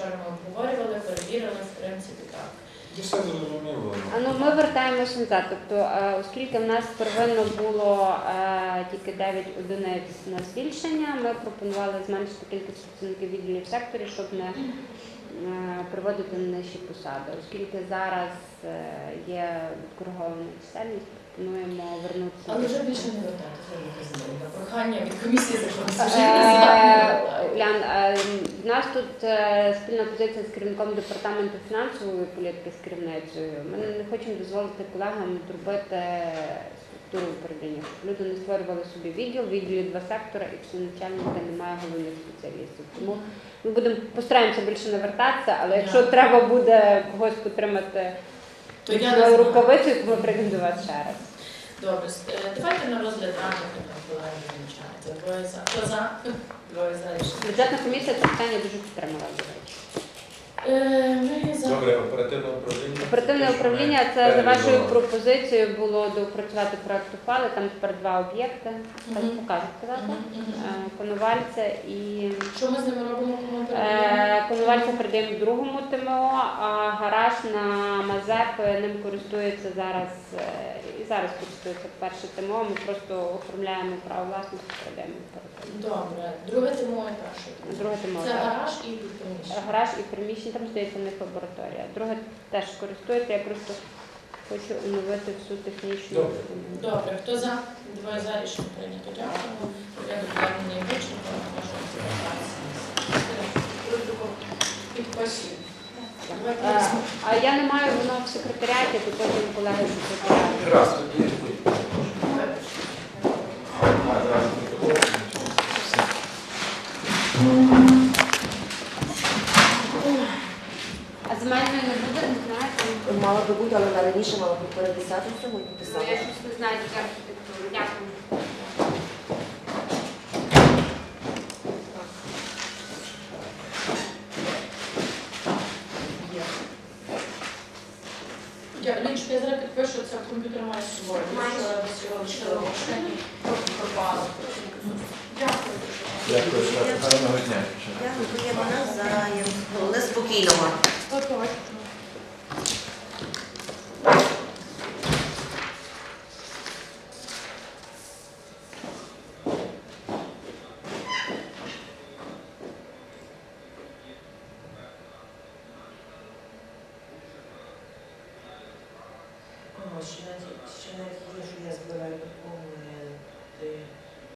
вчора ми обговорювали, перевірили, в принципі, так. Все зрозуміло. А ну ми вертаємося назад. Тобто, е, оскільки в нас первинно було е, тільки 9 одиниць на збільшення, ми пропонували зменшити кількість працівників відділів в секторі, щоб не е, приводити на нижчі посади. Оскільки зараз е, є відкоригована чисельність, пропонуємо вернутися. Але вже більше не вертатися до. Прохання від комісії закону нас тут е, спільна позиція з керівником департаменту фінансової політики з керівницею. Ми не хочемо дозволити колегам зробити структуру управління, щоб люди не створювали собі відділ, відділі два сектора і всі начальника немає головних спеціалістів. Тому ми будемо постараємося більше не вертатися, але якщо треба буде когось підтримати То я рукавицею, то ми прийдемо до вас ще раз. Добре, е, давайте на розгляд визначається. Двоє за. Хто за? Двоє за. Бюджетна комісія це питання дуже підтримала, до речі. Добре, оперативне управління. Оперативне управління це за вашою пропозицією було доопрацювати проект ухвали. Там тепер два об'єкти. Так Мгм. покажете так? Мгм, мгм. Е, Коновальця і Що ми з ними робимо? Кому передаємо? е, Коновальця передаємо другому ТМО, а гараж на Мазеп ним користується зараз е, і зараз користується перше ТМО. Ми просто оформляємо право власності, передаємо оперативно. Добре. Друге перше. Друге. Це так. гараж і приміщення. Гараж і приміщення, там здається в них лабораторія. Друге теж користується, я просто хочу оновити всю технічну. Добре. документацію. Добре, хто за? Двоє за рішення прийнято. Дякуємо. Порядок денний не вичерпано. Можемо звертатися. Підписуємо. Давайте Е, візьмемо. А я не маю воно в секретаріаті, то потім колеги в секретаріаті. Раз, тоді. А земельної не буде, не знаєте? Мала би бути, але вона раніше мала б переписати всього і Ну, я щось не знаю з архітектури. Дякую. Я лічно я зараз підпишу, це комп'ютер має з собою. Маєш. Вчора без його лишила просто пропало. Дякую. Дякую, гарного дня. Дякуємо назаєм. Головне спокійного. Ще навіть, ще навіть їжу я збираю додому, ти